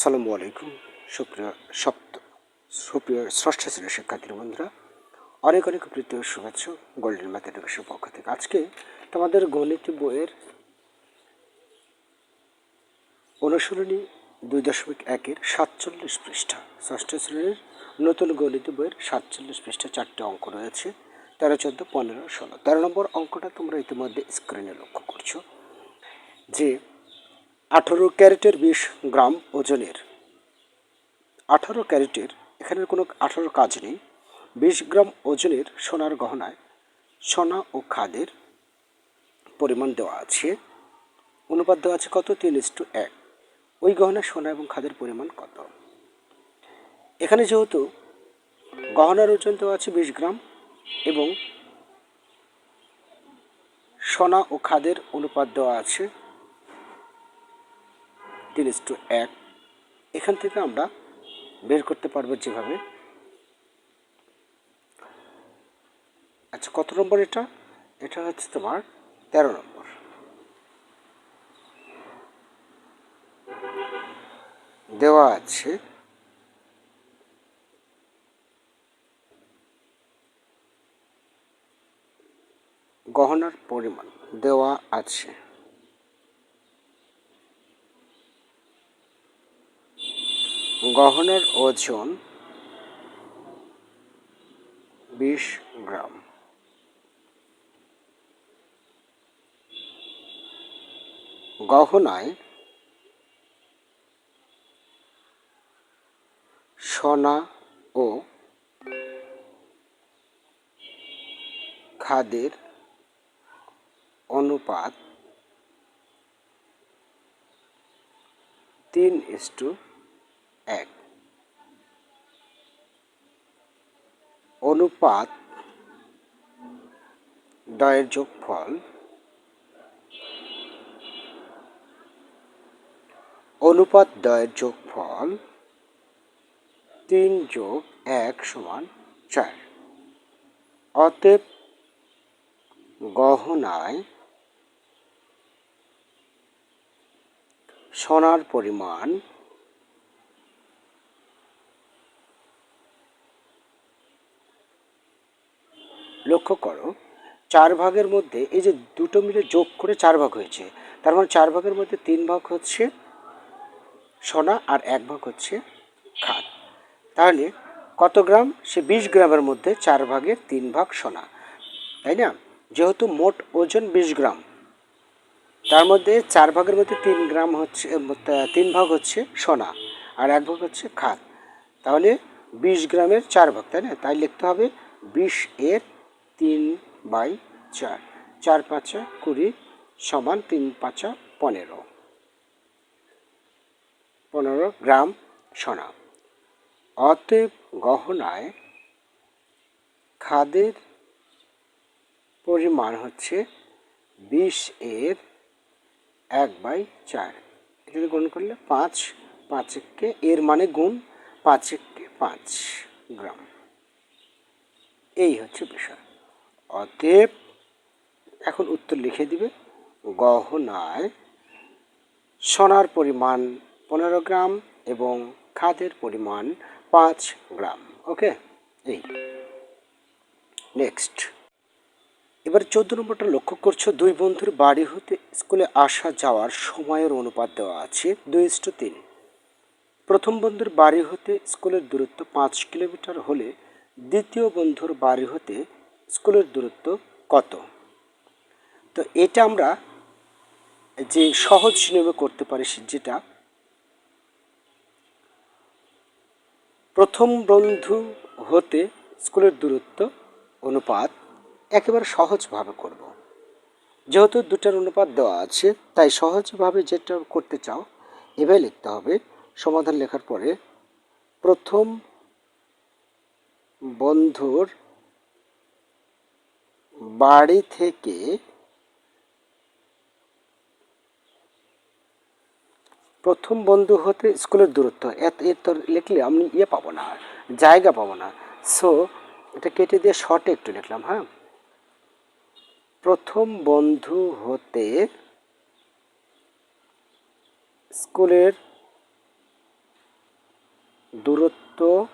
সালামু আলাইকুম, সুপ্রিয় সপ্ত, সুপ্রিয় ষষ্ঠ শ্রেণির শিক্ষার্থী বন্ধুরা। অনেক অনেক প্রীতীয় শুভেচ্ছা গোল্ডেন ম্যাথ এডুকেশন পক্ষ থেকে। আজকে তোমাদের গণিত বইয়ের অনুশীলনী দুই দশমিক একের সাতচল্লিশ পৃষ্ঠা, ষষ্ঠ শ্রেণির নতুন গণিত বইয়ের সাতচল্লিশ পৃষ্ঠা চারটে অঙ্ক রয়েছে, তেরো, চোদ্দ, পনেরো, ষোলো। তেরো নম্বর অঙ্কটা তোমরা ইতিমধ্যে স্ক্রিনে লক্ষ্য করছ, যে আঠারো ক্যারেটের বিশ গ্রাম ওজনের। আঠারো ক্যারেটের এখানে কোনো আঠারো কাজ নেই। বিশ গ্রাম ওজনের সোনার গহনায় সোনা ও খাদের পরিমাণ দেওয়া আছে। অনুপাত দেওয়া আছে কত? তিন ইস টু এক। ওই গহনায় সোনা এবং খাদের পরিমাণ কত? এখানে যেহেতু গহনার ওজন দেওয়া আছে বিশ গ্রাম এবং সোনা ও খাদের অনুপাত দেওয়া আছে তিন ইস টু এক। এখান থেকে আমরা বের করতে পারব যেভাবে। আচ্ছা কত নম্বর এটা? এটা হচ্ছে তোমার তেরো নম্বর। দেওয়া আছে গহনার পরিমাণ। দেওয়া আছে। গহনার ওজন বিশ গ্রাম। গহনায় সোনা ও খাদের অনুপাত তিন ইস টু এক। অনুপাত দয়ের যোগফল অনুপাত দয়ের যোগফল তিন যোগ এক সমান চার। অতএব গহনায় সোনার পরিমাণ লক্ষ্য করো, চার ভাগের মধ্যে এই যে দুটো মিলে যোগ করে চার ভাগ হয়েছে, তার মানে চার ভাগের মধ্যে তিন ভাগ হচ্ছে সোনা আর এক ভাগ হচ্ছে খাদ। তাহলে কত গ্রাম? সে বিশ গ্রামের মধ্যে চার ভাগের তিন ভাগ সোনা, তাই না? যেহেতু মোট ওজন বিশ গ্রাম, তার মধ্যে চার ভাগের মধ্যে তিন গ্রাম হচ্ছে তিন ভাগ হচ্ছে সোনা আর এক ভাগ হচ্ছে খাদ, তাহলে বিশ গ্রামের চার ভাগ, তাই না? তাই লিখতে হবে বিশ এর তিন বাই চার। চার পাঁচা কুড়ি সমান তিন পাঁচা পনেরো। পনেরো গ্রাম সোনা। অতএব গহনায় খাদের পরিমাণ হচ্ছে বিশ এর এক বাই চার। এটাতে গুণ করলে পাঁচ পাঁচ এককে এর মানে গুণ পাঁচ এককে পাঁচ গ্রাম। এই হচ্ছে বিষয়। অতএব এখন উত্তর লিখে দিবে, গহনায় সোনার পরিমাণ পনেরো গ্রাম এবং খাদের পরিমাণ পাঁচ গ্রাম। ওকে? এই। নেক্সট এবার চোদ্দ নম্বরটা লক্ষ্য করছ, দুই বন্ধুর বাড়ি হতে স্কুলে আসা যাওয়ার সময়ের অনুপাত দেওয়া আছে দুই ইস্টু তিন। প্রথম বন্ধুর বাড়ি হতে স্কুলের দূরত্ব পাঁচ কিলোমিটার হলে দ্বিতীয় বন্ধুর বাড়ি হতে স্কুলের দূরত্ব কত তো এটা আমরা যে সহজ নিয়মে করতে পারি যেটা, প্রথম বন্ধু হতে স্কুলের দূরত্ব অনুপাত একেবারে সহজভাবে করব। যেহেতু দুটার অনুপাত দেওয়া আছে, তাই সহজভাবে যেটা করতে চাও, এভাবে লিখতে হবে সমাধান লেখার পরে প্রথম বন্ধুর বাড়ি থেকে প্রথম বন্ধু হতে স্কুলের দূরত্ব। এত এর লিখলে আমি ইয়ে পাবো না, জায়গা পাবো না। সো এটা কেটে দিয়ে শর্টে একটু লিখলাম হ্যাঁ? প্রথম বন্ধু হতে স্কুলের দূরত্ব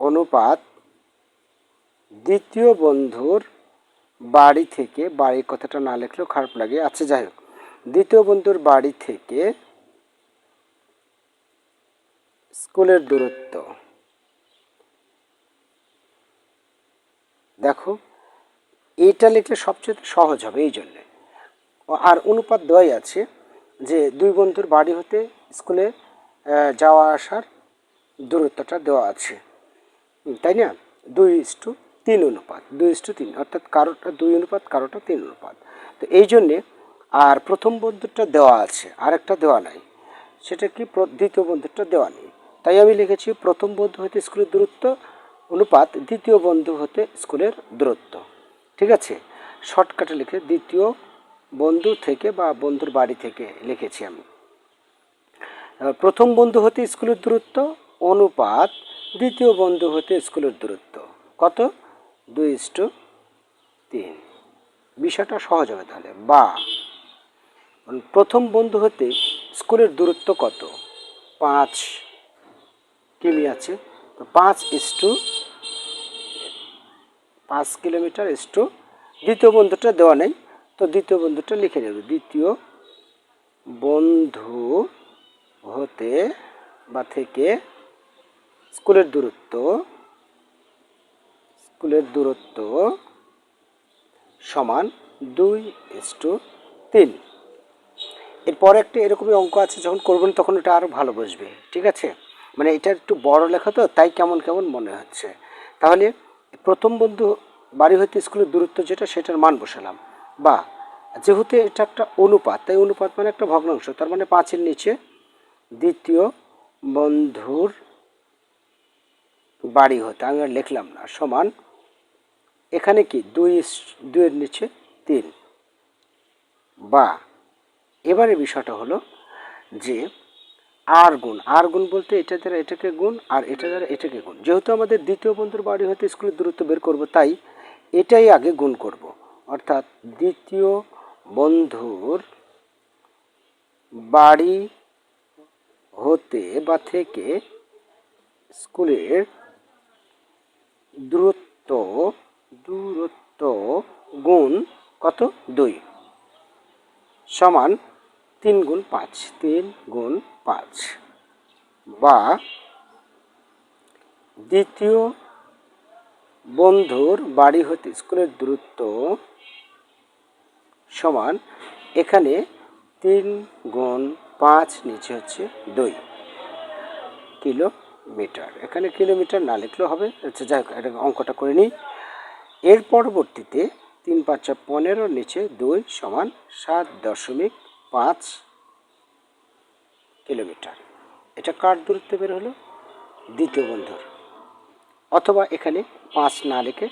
অনুপাত দ্বিতীয় বন্ধুর বাড়ি থেকে বাড়ির কথাটা না লিখলেও খারাপ লাগে। আচ্ছা যাই হোক। দ্বিতীয় বন্ধুর বাড়ি থেকে স্কুলের দূরত্ব। দেখো, এইটা লিখলে সবচেয়ে সহজ হবে এই জন্যে। আর অনুপাত দেওয়াই আছে যে, দুই বন্ধুর বাড়ি হতে স্কুলে যাওয়া আসার দূরত্বটা দেওয়া আছে। তাই না? দুই ইস্টু তিন অনুপাত, দুই ইস্টু তিন, অর্থাৎ কারোটা দুই অনুপাত কারোটা তিন অনুপাত। তো এই জন্যে আর প্রথম বন্ধুরটা দেওয়া আছে আর একটা দেওয়া নাই। সেটা কি দ্বিতীয় বন্ধুরটা দেওয়া নেই। তাই আমি লিখেছি প্রথম বন্ধু হতে স্কুলের দূরত্ব, অনুপাত দ্বিতীয় বন্ধু হতে স্কুলের দূরত্ব। ঠিক আছে? শর্টকাটে লিখে দ্বিতীয় বন্ধু থেকে বা বন্ধুর বাড়ি থেকে লিখেছি আমি। প্রথম বন্ধু হতে স্কুলের দূরত্ব, অনুপাত দ্বিতীয় বন্ধু হতে স্কুলের দূরত্ব। কত? দুই ইস্টু তিন। বিষয়টা সহজ হবে তাহলে। বা প্রথম বন্ধু হতে স্কুলের দূরত্ব কত? পাঁচ কিমি আছে। তো পাঁচ ইস্টু পাঁচ কিলোমিটার ইস্টু দ্বিতীয় বন্ধুটা দেওয়া নেই। তো দ্বিতীয় বন্ধুটা লিখে নেবে। দ্বিতীয় বন্ধু হতে বা থেকে স্কুলের দূরত্ব স্কুলের দূরত্ব সমান দুই ইস্টু তিন। এরপর একটা এরকমই অঙ্ক আছে, যখন করবেন তখন ওটা আরও ভালো বুঝবে ঠিক আছে? মানে এটা একটু বড় লেখা তো, তাই কেমন কেমন মনে হচ্ছে। তাহলে প্রথম বন্ধু বাড়ি হইতে স্কুলের দূরত্ব যেটা, সেটার মান বসালাম। বা যেহেতু এটা একটা অনুপাত, তাই অনুপাত মানে একটা ভগ্নাংশ, তার মানে পাঁচের নিচে দ্বিতীয় বন্ধুর বাড়ি হতে, আমি আর লিখলাম না, সমান এখানে কি? দুই দুইয়ের নিচে তিন। বা, এবারে বিষয়টা হলো যে, আর গুণ আর গুণ বলতে এটা দ্বারা এটাকে গুণ আর এটা দ্বারা এটাকে গুণ। যেহেতু আমাদের দ্বিতীয় বন্ধুর বাড়ি হতে স্কুলের দূরত্ব বের করব, তাই এটাই আগে গুণ করব। অর্থাৎ দ্বিতীয় বন্ধুর বাড়ি হতে বা থেকে স্কুলের দূরত্ব গুণ কত দুই। সমান তিন গুণ পাঁচ, তিন গুণ পাঁচ। বা দ্বিতীয় বন্ধুর বাড়ি হতে স্কুলের দূরত্ব সমান এখানে তিন গুণ পাঁচ, নিচে হচ্ছে দুই কিলোমিটার। এখানে কিলোমিটার না লিখলেও হবে। আচ্ছা যাই হোক এটা অঙ্কটা করে নিই। এর পরবর্তীতে তিন পাঁচা পনেরো, নিচে দুই সমান সাত দশমিক পাঁচ কিলোমিটার। এটা কার দূরত্ব বের হলো? দ্বিতীয় বন্ধুর। অথবা এখানে পাঁচ না লিখে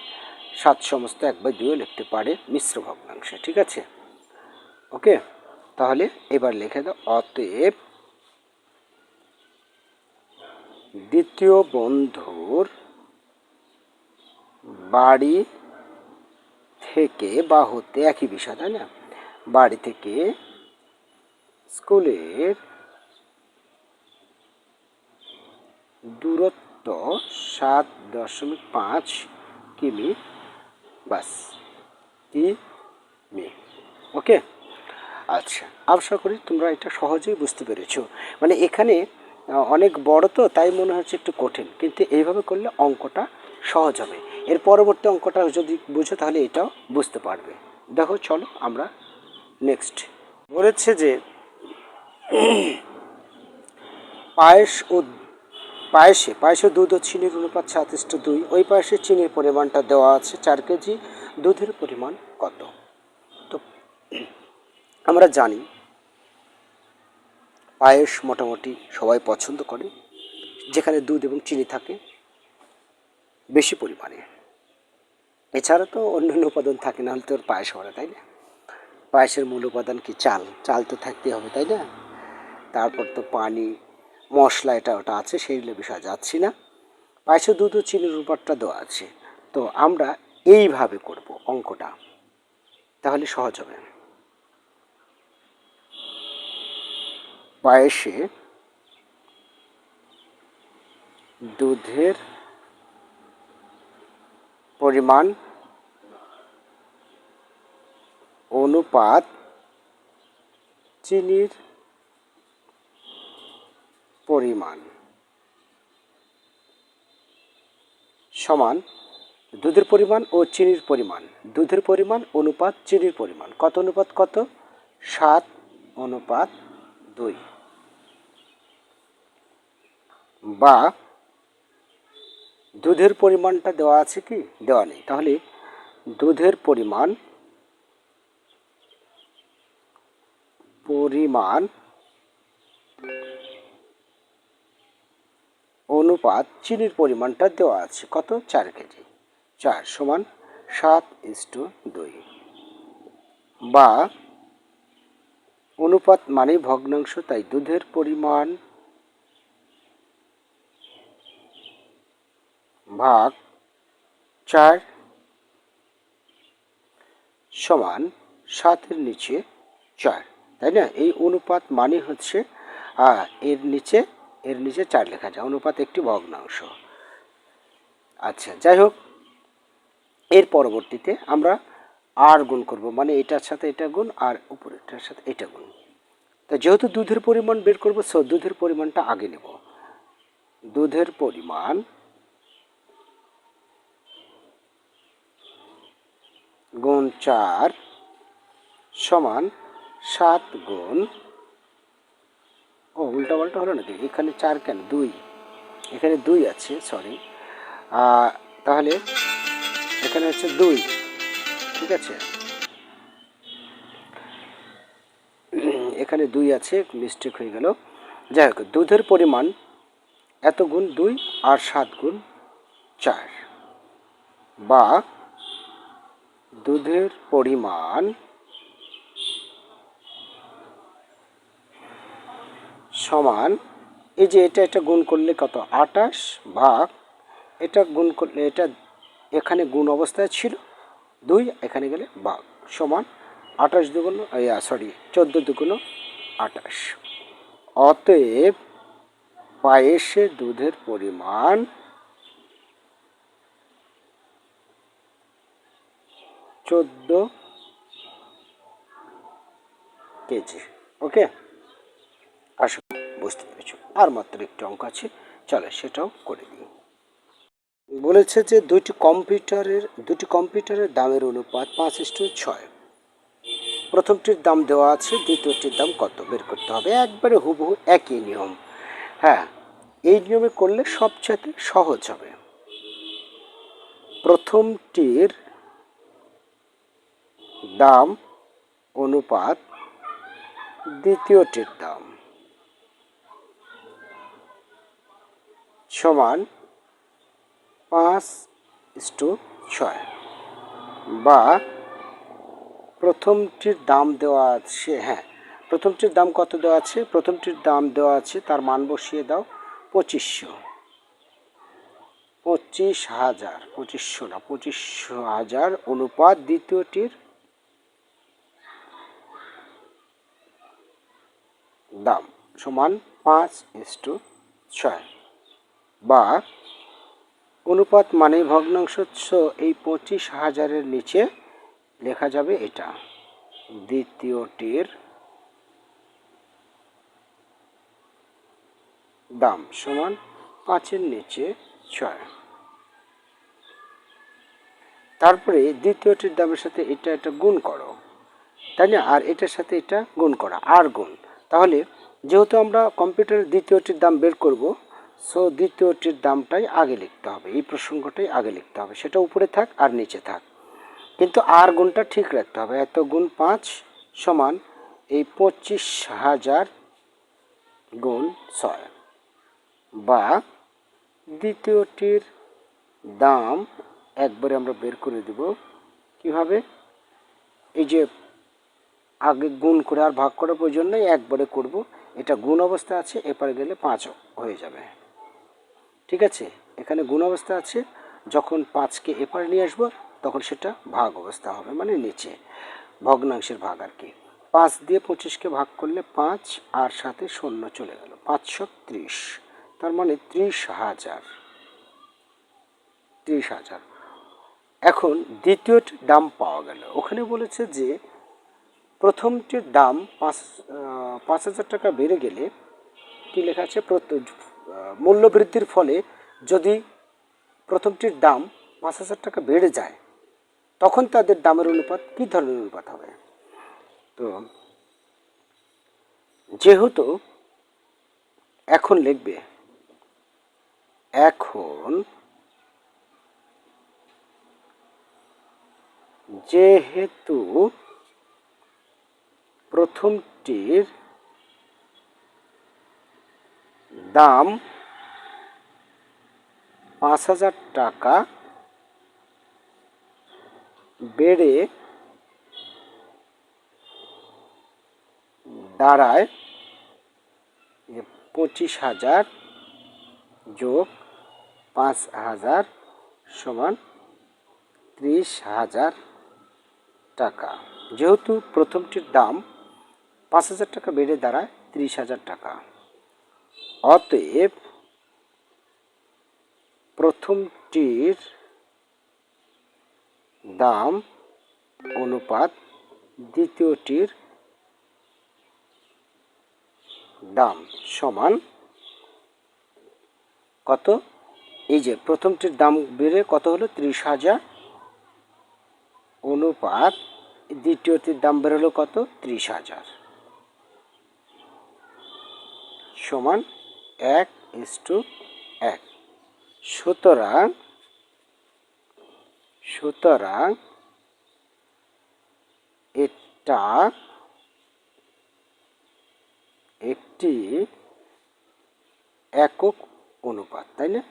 সাত সমস্ত এক বাই দুইও লিখতে পারে মিশ্র ভগ্নাংশে, ঠিক আছে? ওকে, তাহলে এবার লিখে দাও, অতএব দ্বিতীয় বন্ধুর বাড়ি থেকে বা হতে একই বিষয়, তাই না? বাড়ি থেকে স্কুলের দূরত্ব সাত দশমিক পাঁচ কিমি, বাস, কিমি। ওকে? আচ্ছা আশা করি তোমরা এটা সহজেই বুঝতে পেরেছ। মানে এখানে অনেক বড় তো, তাই মনে হচ্ছে একটু কঠিন। কিন্তু এইভাবে করলে অঙ্কটা সহজ হবে। এর পরবর্তী অঙ্কটা যদি বুঝো তাহলে এটাও বুঝতে পারবে। দেখো, চলো আমরা নেক্সট বলেছে যে, পায়েস ও পায়েসে পায়েসে দুধ ও চিনির অনুপাত সাতষ্ট দুই। ওই পায়েসে চিনির পরিমাণটা দেওয়া আছে চার কেজি। দুধের পরিমাণ কত? তো, আমরা জানি, পায়েস মোটামুটি সবাই পছন্দ করে, যেখানে দুধ এবং চিনি থাকে বেশি পরিমাণে। এছাড়া তো অন্যান্য উপাদান থাকে না হলে তো ওর পায়েস হবে, তাই না? পায়েসের মূল উপাদান কি চাল? চাল তো থাকতে হবে, তাই না? তারপর তো পানি, মশলা এটা ওটা আছে সেইগুলো বিষয়ে যাচ্ছি না। পায়েসে দুধ ও চিনির উপরটা দেওয়া আছে। তো আমরা এইভাবে করব অঙ্কটা। তাহলে সহজ হবে। পায়েসে দুধের পরিমাণ অনুপাত চিনির পরিমাণ সমান দুধের পরিমাণ ও চিনির পরিমাণ। দুধের পরিমাণ অনুপাত চিনির পরিমাণ। কত অনুপাত কত? সাত অনুপাত দুই। বা দুধের পরিমাণটা দেওয়া আছে কি? দেওয়া নেই। তাহলে দুধের পরিমাণ পরিমাণ অনুপাত চিনির পরিমাণটা দেওয়া আছে। কত? চার কেজি। চার সমান সাত ইস্টু দুই। বা অনুপাত মানে ভগ্নাংশ, তাই দুধের পরিমাণ ভাগ চার সমান সাতের নিচে চার, তাই না? এই অনুপাত মানে হচ্ছে এর নিচে এর নিচে চার লেখা যায়। অনুপাত একটি ভগ্নাংশ। আচ্ছা যাই হোক, এর পরবর্তীতে আমরা আর গুণ করব মানে এটার সাথে এটা গুণ আর উপরেরটার সাথে এটা গুণ। তো যেহেতু দুধের পরিমাণ বের করব সো দুধের পরিমাণটা আগে নেব। দুধের পরিমাণ গুণ চার সমান সাত গুণ। ও, উল্টা পাল্টা হলো নাকি এখানে চার কেন? দুই। এখানে দুই আছে সরি তাহলে এখানে হচ্ছে দুই, ঠিক আছে? এখানে দুই আছে মিস্টেক হয়ে গেল। যাই হোক, দুধের পরিমাণ এত গুণ দুই আর সাত গুণ চার। বা দুধের পরিমাণ সমান, এই যে এটা এটা গুণ করলে কত? আটাশ ভাগ, এটা গুণ করলে এটা এখানে গুণ অবস্থায় ছিল, দুই, এখানে গেলে ভাগ সমান, আঠাশ দুগুণ সরি চোদ্দ দুগুণ আটাশ অতএব পায়েসে দুধের পরিমাণ চোদ্দ কেজি ওকে করি বুঝতে পেরেছ। আর মাত্র একটু অঙ্ক আছে, চলে সেটাও করে দিই বলেছে যে দুইটি কম্পিউটারের দুটি কম্পিউটারের দামের অনুপাত পাঁচ ইস্টু ছয়। প্রথমটির দাম দেওয়া আছে, দ্বিতীয়টির দাম কত? বের করতে হবে। একবারে হুবহু একই নিয়ম। হ্যাঁ এই নিয়মে করলে সবচেয়ে সহজ হবে। প্রথমটির দাম, অনুপাত, দ্বিতীয়টির দাম। সমান পাঁচ ইস্টু ছয়। বা প্রথমটির দাম দেওয়া আছে হ্যাঁ প্রথমটির দাম কত দেওয়া আছে? প্রথমটির দাম দেওয়া আছে, তার মান বসিয়ে দাও, পঁচিশশো। পঁচিশ হাজার, পঁচিশশো না, পঁচিশশো হাজার অনুপাত দ্বিতীয়টির দাম সমান পাঁচ ইস্টু ছয়। বা অনুপাত মানে ভগ্নাংশ এই পঁচিশ হাজারের নিচে লেখা যাবে এটা। দ্বিতীয়টির দাম সমান পাঁচের নিচে ছয়। তারপরে দ্বিতীয়টির দামের সাথে এটা এটা গুণ করো। তাই না? আর এটার সাথে এটা গুণ করা। আর গুণ। তাহলে যেহেতু আমরা কম্পিউটারের দ্বিতীয়টির দাম বের করব সো দ্বিতীয়টির দামটাই আগে লিখতে হবে। এই প্রসঙ্গটাই আগে লিখতে হবে। সেটা উপরে থাক আর নিচে থাক। কিন্তু আর গুণটা ঠিক রাখতে হবে। এত গুণ পাঁচ সমান এই পঁচিশ হাজার গুণ ছয় বা দ্বিতীয়টির দাম একবারে আমরা বের করে দেব। কীভাবে? এই যে আগে গুণ করে আর ভাগ করার প্রয়োজন নেই, একবারে করব। এটা গুণ অবস্থা আছে, এপারে গেলে পাঁচ হয়ে যাবে। ঠিক আছে? এখানে গুণ অবস্থা আছে, যখন পাঁচকে এপারে নিয়ে আসব, তখন সেটা ভাগ অবস্থা হবে মানে নিচে। ভগ্নাংশের ভাগ আর কি। পাঁচ দিয়ে পঁচিশকে ভাগ করলে পাঁচ, আর সাথে শূন্য চলে গেল, পাঁচশো ত্রিশ। তার মানে ত্রিশ হাজার। ত্রিশ হাজার। এখন দ্বিতীয়টির দাম পাওয়া গেল। ওখানে বলেছে যে প্রথমটির দাম পাঁচ পাঁচ হাজার টাকা বেড়ে গেলে কী লেখা আছে? মূল্য বৃদ্ধির ফলে যদি প্রথমটির দাম পাঁচ হাজার টাকা বেড়ে যায়, তখন তাদের দামের অনুপাত, কী ধরনের অনুপাত হবে? তো যেহেতু এখন লিখবে, এখন যেহেতু প্রথমটির দাম পাঁচ হাজার টাকা বেড়ে দাঁড়ায় পঁচিশ হাজার যোগ পাঁচ হাজার সমান ত্রিশ হাজার টাকা। যেহেতু প্রথমটির দাম পাঁচ হাজার টাকা বেড়ে দাঁড়ায় ত্রিশ হাজার টাকা। অতএব প্রথমটির দাম অনুপাত দ্বিতীয়টির দাম সমান কত? এই যে প্রথমটির দাম বেড়ে কত হলো? ত্রিশ হাজার। অনুপাত দ্বিতীয়টির দাম বেরোলো কত? ত্রিশ হাজার। সমান এক ইস এক। সুতরাং সুতরাং এটা একটি একক অনুপাত, তাই না?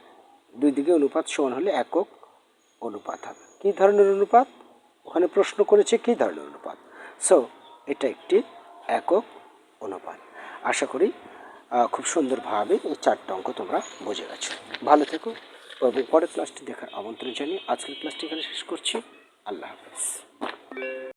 দুই দিকে অনুপাত সমান হলে একক অনুপাত হবে। কী ধরনের অনুপাত? ওখানে প্রশ্ন করেছে কী ধরনের অনুপাত? সো এটা একটি একক অনুপাত। আশা করি খুব সুন্দরভাবে এই চারটা অঙ্ক তোমরা বুঝে গেছো। ভালো থেকো পরের ক্লাসটি দেখার আমন্ত্রণ জানিয়ে আজকের ক্লাসটি এখানে শেষ করছি। আল্লাহ হাফেজ।